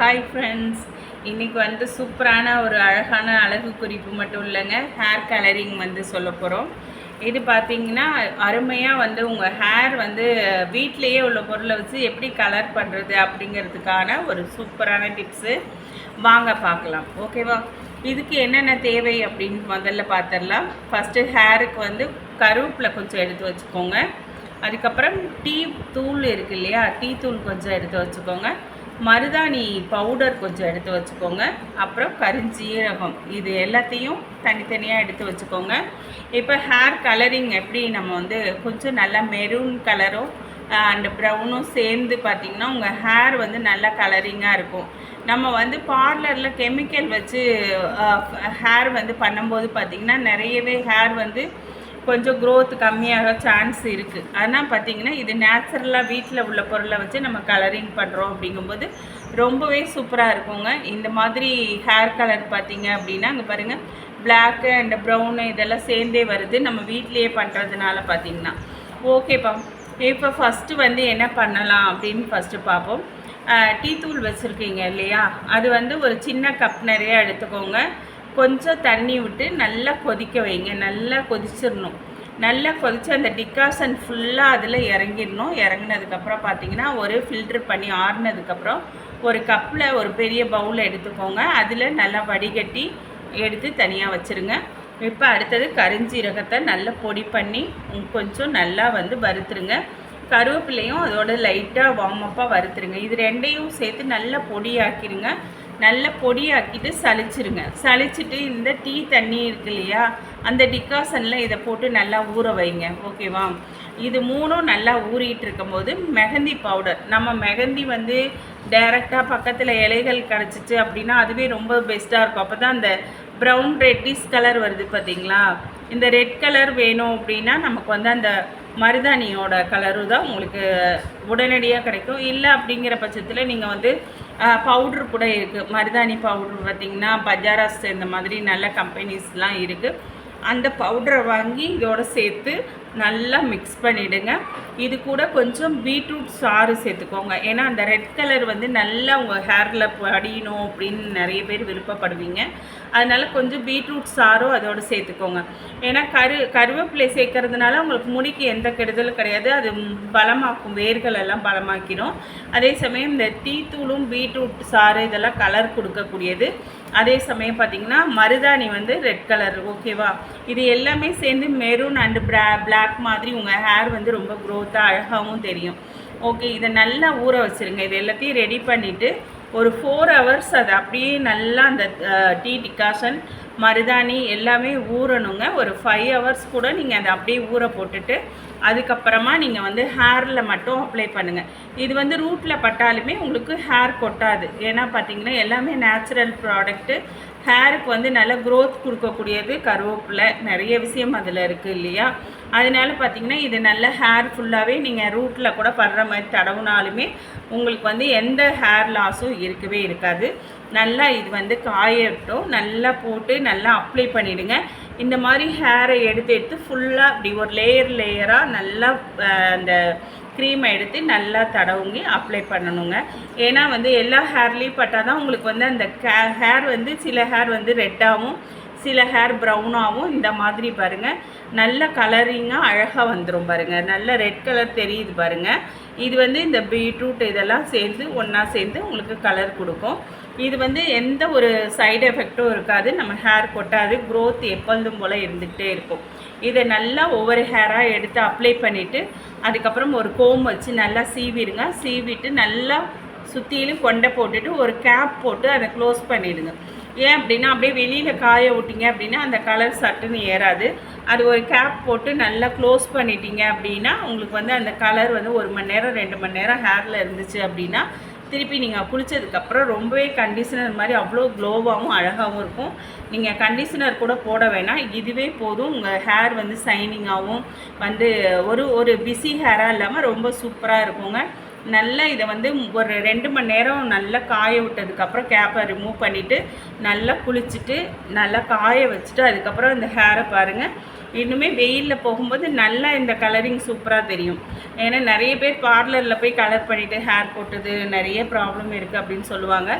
Hi friends இன்னைக்கு வந்து சூப்பரான ஒரு அழகான அழகு குறிப்பு மட்டும் இல்லைங்க. ஹேர் கலரிங் வந்து சொல்ல போகிறோம் இது பார்த்தீங்கன்னா அருமையாக வந்து உங்கள் ஹேர் வந்து வீட்டிலையே உள்ள பொருளை வச்சு எப்படி கலர் பண்ணுறது அப்படிங்கிறதுக்கான ஒரு சூப்பரான டிப்ஸு வாங்க பார்க்கலாம் ஓகேவா இதுக்கு என்னென்ன தேவை அப்படின்னு முதல்ல பார்த்துடலாம் ஃபஸ்ட்டு ஹேருக்கு வந்து கருவேப்பில் கொஞ்சம் எடுத்து வச்சுக்கோங்க. அதுக்கப்புறம் டீ தூள் இருக்கு இல்லையா? டீ தூள் கொஞ்சம் எடுத்து வச்சுக்கோங்க. மருதாணி பவுடர் கொஞ்சம் எடுத்து வச்சுக்கோங்க. அப்புறம் கருஞ்சீரகம் இது எல்லாத்தையும் தனித்தனியாக எடுத்து வச்சுக்கோங்க. இப்போ ஹேர் கலரிங் எப்படி நம்ம வந்து கொஞ்சம் நல்லா மெரூன் கலரும் அண்ட் ப்ரௌனும் சேர்ந்து பார்த்திங்கன்னா உங்கள் ஹேர் வந்து நல்லா கலரிங்காக இருக்கும். நம்ம வந்து பார்லரில் கெமிக்கல் வச்சு ஹேர் வந்து பண்ணும்போது பார்த்திங்கன்னா நிறையவே ஹேர் வந்து கொஞ்சம் க்ரோத் கம்மியாக சான்ஸ் இருக்குது ஆனால் பார்த்தீங்கன்னா இது நேச்சுரலாக வீட்டில் உள்ள பொருளை வச்சு நம்ம கலரிங் பண்ணுறோம் அப்படிங்கும்போது ரொம்பவே சூப்பராக இருக்குங்க. இந்த மாதிரி ஹேர் கலர் பார்த்தீங்க அப்படின்னா அங்கே பாருங்கள் பிளாக்கு அண்ட் ப்ரௌனு இதெல்லாம் சேர்ந்தே வருது. நம்ம வீட்டிலேயே பண்ணுறதுனால பார்த்தீங்கன்னா ஓகேப்பா இப்போ ஃபஸ்ட்டு வந்து என்ன பண்ணலாம் அப்படின்னு ஃபஸ்ட்டு பார்ப்போம் டீ தூள் வச்சுருக்கீங்க இல்லையா? அது வந்து ஒரு சின்ன கப் நிறைய எடுத்துக்கோங்க. கொஞ்சம் தண்ணி விட்டு நல்லா கொதிக்க வைங்க. நல்லா கொதிச்சிடணும் நல்லா கொதித்து அந்த டிகாசன் ஃபுல்லாக அதில் இறங்கிடணும் இறங்கினதுக்கப்புறம் பார்த்தீங்கன்னா ஒரு ஃபில்ட்ரு பண்ணி ஆறுனதுக்கப்புறம் ஒரு கப்பில் ஒரு பெரிய பவுலில் எடுத்துக்கோங்க. அதில் நல்லா வடிகட்டி எடுத்து தனியாக வச்சுருங்க. இப்போ அடுத்தது கரிஞ்சீரகத்தை நல்லா பொடி பண்ணி கொஞ்சம் நல்லா வந்து வறுத்துருங்க. கருவேப்பிலையும் அதோட லைட்டாக வார்மப்பாக வறுத்துருங்க. இது ரெண்டையும் சேர்த்து நல்லா பொடியாக்கிடுங்க நல்ல பொடியாக்கிட்டு சலிச்சிருங்க சலிச்சிட்டு இந்த டீ தண்ணி இருக்கு இல்லையா அந்த டிகாசனில் இதை போட்டு நல்லா ஊற வைங்க. ஓகேவா இது மூணும் நல்லா ஊறிட்டு இருக்கும்போது மெஹந்தி பவுடர் நம்ம மெஹந்தி வந்து டைரெக்டாக பக்கத்தில் இலைகள் கிடச்சிச்சு அப்படின்னா அதுவே ரொம்ப பெஸ்ட்டாக இருக்கும். அப்போ தான் அந்த ப்ரௌன் ரெட்டிஸ் கலர் வருது பார்த்தீங்களா இந்த ரெட் கலர் வேணும் அப்படின்னா நமக்கு வந்து அந்த மருதாணியோட கலரு தான் உங்களுக்கு உடனடியாக கிடைக்கும். இல்லை அப்படிங்கிற பட்சத்தில் நீங்கள் வந்து பவுட்ரு கூட இருக்குது மருதாணி பவுட்ரு பார்த்தீங்கன்னா பஜாராஸ் இந்த மாதிரி நல்ல கம்பெனிஸ்லாம் இருக்குது அந்த பவுடரை வாங்கி இதோட சேர்த்து நல்லா மிக்ஸ் பண்ணிவிடுங்க இது கூட கொஞ்சம் பீட்ரூட் சாறு சேர்த்துக்கோங்க. ஏன்னா அந்த ரெட் கலர் வந்து நல்லா உங்கள் ஹேரில் படியணும் அப்படின்னு நிறைய பேர் விருப்பப்படுவீங்க. அதனால் கொஞ்சம் பீட்ரூட் சாரும் அதோடு சேர்த்துக்கோங்க. ஏன்னா கரு கருவேப்பிலை சேர்க்கறதுனால உங்களுக்கு முடிக்கு எந்த கெடுதலும் கிடையாது. அது பலமாக்கும். வேர்கள் எல்லாம் பலமாக்கிடும் அதே சமயம் இந்த டீத்தூளும் பீட்ரூட் சாறு இதெல்லாம் கலர் கொடுக்கக்கூடியது. அதே சமயம் பார்த்தீங்கன்னா மருதாணி வந்து ரெட் கலர் ஓகேவா இது எல்லாமே சேர்ந்து மெரூன் அண்டு ப்ளா பிளாக் மாதிரி உங்கள் ஹேர் வந்து ரொம்ப க்ரோத்தாக அழகாகவும் தெரியும். ஓகே இதை நல்லா ஊற வச்சுருங்க. இது எல்லாத்தையும் ரெடி பண்ணிவிட்டு ஒரு ஃபோர் ஹவர்ஸ் அது அப்படியே நல்லா அந்த டீ டிகாஷன் மருதாணி எல்லாமே ஊறணுங்க. ஒரு ஃபைவ் ஹவர்ஸ் கூட நீங்கள் அதை அப்படியே ஊற போட்டுட்டு அதுக்கப்புறமா நீங்கள் வந்து ஹேரில் மட்டும் அப்ளை பண்ணுங்கள் இது வந்து ரூட்டில் பட்டாலுமே உங்களுக்கு ஹேர் கொட்டாது. ஏன்னா பார்த்தீங்கன்னா எல்லாமே நேச்சுரல் ப்ராடக்ட்டு ஹேருக்கு வந்து நல்ல க்ரோத் கொடுக்கக்கூடியது கருவேப்பிலை. நிறைய விஷயம் அதில் இருக்குது இல்லையா? அதனால பார்த்தீங்கன்னா இது நல்ல ஹேர் ஃபுல்லாகவே நீங்கள் ரூட்டில் கூட படுற மாதிரி தடவுனாலுமே உங்களுக்கு வந்து எந்த ஹேர் லாஸும் இருக்கவே இருக்காது. நல்லா இது வந்து காயட்டும். நல்லா போட்டு நல்லா அப்ளை பண்ணிவிடுங்க இந்த மாதிரி ஹேரை எடுத்து எடுத்து ஃபுல்லாக அப்படி ஒரு லேயர் லேயராக நல்லா அந்த க்ரீமை எடுத்து நல்லா தடவுங்கி அப்ளை பண்ணணுங்க. ஏன்னா வந்து எல்லா ஹேர்லேயும் பட்டால் தான் உங்களுக்கு வந்து அந்த ஹேர் வந்து சில ஹேர் வந்து ரெட்டாகவும் சில ஹேர் ப்ரௌனாகவும் இந்த மாதிரி பாருங்கள் நல்ல கலரிங்காக அழகாக வந்துடும் பாருங்கள் நல்ல ரெட் கலர் தெரியுது பாருங்கள் இது வந்து இந்த பீட்ரூட் இதெல்லாம் சேர்ந்து ஒன்றா சேர்ந்து உங்களுக்கு கலர் கொடுக்கும். இது வந்து எந்த ஒரு சைடு எஃபெக்ட்டும் இருக்காது. நம்ம ஹேர் கொட்டாது. க்ரோத் எப்பொழுதும் போல் இருந்துகிட்டே இருக்கும். இதை நல்லா ஒவ்வொரு ஹேராக எடுத்து அப்ளை பண்ணிவிட்டு அதுக்கப்புறம் ஒரு கோம் வச்சு நல்லா சீவிடுங்க. சீவிட்டு நல்லா சுற்றிலும் கொண்டை போட்டுட்டு ஒரு கேப் போட்டு அதை க்ளோஸ் பண்ணிவிடுங்க ஏன் அப்படின்னா அப்படியே வெளியில் காய விட்டீங்க அப்படின்னா அந்த கலர் சட்டுன்னு ஏறாது. அது ஒரு கேப் போட்டு நல்லா க்ளோஸ் பண்ணிட்டீங்க அப்படின்னா உங்களுக்கு வந்து அந்த கலர் வந்து ஒரு மணி நேரம் ரெண்டு மணி நேரம் ஹேரில் இருந்துச்சு அப்படின்னா திருப்பி நீங்கள் குளிச்சதுக்கப்புறம் ரொம்பவே கண்டிஷனர் மாதிரி அவ்வளோ க்ளோவாகவும் அழகாகவும் இருக்கும். நீங்கள் கண்டிஷனர் கூட போட வேணாம். இதுவே போதும். உங்கள் ஹேர் வந்து சைனிங்காகவும் வந்து ஒரு ஒரு பிஸி ஹேராக இல்லாமல் ரொம்ப சூப்பராக இருக்குங்க. நல்லா இதை வந்து ஒரு ரெண்டு மணி நேரம் நல்லா காய விட்டதுக்கப்புறம் கேப்பை ரிமூவ் பண்ணிவிட்டு நல்லா குளிச்சுட்டு நல்லா காய வச்சுட்டு அதுக்கப்புறம் இந்த ஹேரை பாருங்கள் இன்னுமே வெயிலில் போகும்போது நல்லா இந்த கலரிங் சூப்பராக தெரியும். ஏன்னா நிறைய பேர் பார்லரில் போய் கலர் பண்ணிவிட்டு ஹேர் போட்டது நிறைய ப்ராப்ளம் இருக்குது அப்படின்னு சொல்லுவாங்க.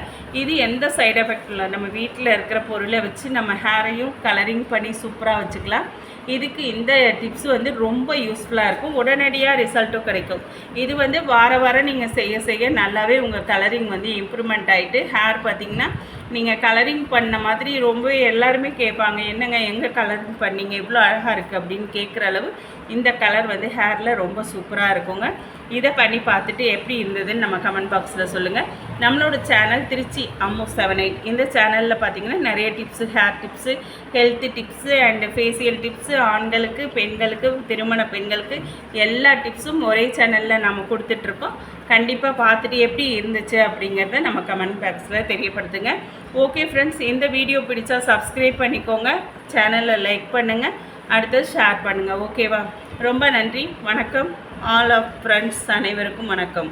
இது எந்த சைடு எஃபெக்ட் இல்லை. நம்ம வீட்டில் இருக்கிற பொருளை வச்சு நம்ம ஹேரையும் கலரிங் பண்ணி சூப்பராக வச்சுக்கலாம். இதுக்கு இந்த டிப்ஸ் வந்து ரொம்ப யூஸ்ஃபுல்லாக இருக்கும். உடனடியாக ரிசல்ட்டும் கிடைக்கும். இது வந்து வார வாரம் நீங்கள் செய்ய செய்ய நல்லாவே உங்கள் கலரிங் வந்து இம்ப்ரூவ்மெண்ட் ஆகிட்டு ஹேர் பார்த்திங்கன்னா நீங்கள் கலரிங் பண்ண மாதிரி ரொம்பவே எல்லாருமே கேட்பாங்க என்னங்க எங்கே கலரிங் பண்ணீங்க? இவ்வளோ அழகாக இருக்குது அப்படின்னு கேட்குற அளவு இந்த கலர் வந்து ஹேரில் ரொம்ப சூப்பராக இருக்குங்க. இதை பண்ணி பார்த்துட்டு எப்படி இருந்ததுன்னு நம்ம கமெண்ட் பாக்ஸில் சொல்லுங்கள் நம்மளோட channel Trichy Ammu seven eight இந்த சேனலில் பார்த்தீங்கன்னா நிறைய tips hair tips health tips and facial tips ஆண்களுக்கு பெண்களுக்கு திருமண பெண்களுக்கு எல்லா டிப்ஸும் ஒரே சேனலில் நம்ம கொடுத்துட்ருக்கோம் கண்டிப்பாக பார்த்துட்டு எப்படி இருந்துச்சு அப்படிங்கிறத நம்ம கமெண்ட் பாக்ஸில் தெரியப்படுத்துங்க. ஓகே ஃப்ரெண்ட்ஸ் இந்த வீடியோ பிடிச்சா சப்ஸ்கிரைப் பண்ணிக்கோங்க. சேனலை லைக் பண்ணுங்கள் அடுத்து ஷேர் பண்ணுங்கள் ஓகேவா ரொம்ப நன்றி. வணக்கம். ஆல் ஆஃப் ஃப்ரெண்ட்ஸ் அனைவருக்கும் வணக்கம்.